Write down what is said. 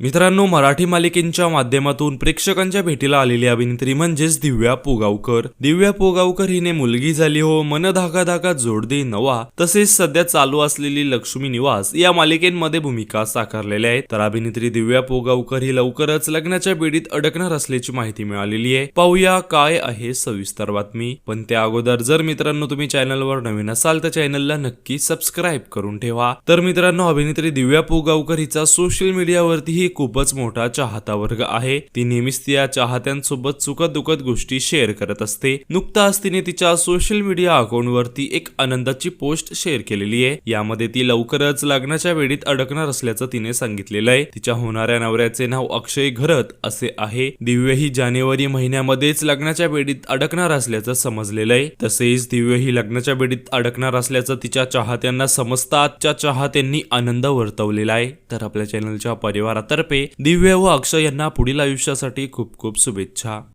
मित्रांनो मराठी मालिकेंच्या माध्यमातून प्रेक्षकांच्या भेटीला आलेली अभिनेत्री म्हणजेच दिव्या पोगावकर. दिव्या पोगावकर हिने मुलगी झाली हो मन धाका धाका जोड दे नवा. तसेच सध्या चालू असलेली लक्ष्मी निवास या मालिकेमध्ये भूमिका साकारलेल्या आहेत. तर अभिनेत्री दिव्या पोगावकर ही लवकरच लग्नाच्या बेडीत अडकणार असल्याची माहिती मिळालेली आहे. पाहूया काय आहे सविस्तर बातमी. पण त्या अगोदर जर मित्रांनो तुम्ही चॅनलवर नवीन असाल तर चॅनलला नक्की सबस्क्राईब करून ठेवा. तर मित्रांनो अभिनेत्री दिव्या पोगावकर हिचा सोशल मीडियावरती ही खूपच मोठा चाहता वर्ग आहे. ती नेहमीच त्या चाहत्यांसोबत चुकत दुखत गोष्टी शेअर करत असते. नुकताच तिने तिच्या सोशल मीडिया अकाउंटवरती एक आनंदाची पोस्ट शेअर केलेली आहे. यामध्ये ती लवकरच लग्नाच्या वेळीत अडकणार असल्याचं तिने सांगितलेलं आहे. तिच्या होणाऱ्या नवऱ्याचे नाव अक्षय घरत असे आहे. दिव्य ही जानेवारी महिन्यामध्येच लग्नाच्या बेडीत अडकणार असल्याचं समजलेलं आहे. तसेच दिव्य ही लग्नाच्या बेडीत अडकणार असल्याचं तिच्या चाहत्यांना समजतात च्या चाहत्यांनी आनंद वर्तवलेला आहे. तर आपल्या चॅनलच्या तर्फे दिव्य व अक्षय यांना पुढील आयुष्यासाठी खूप खूप शुभेच्छा.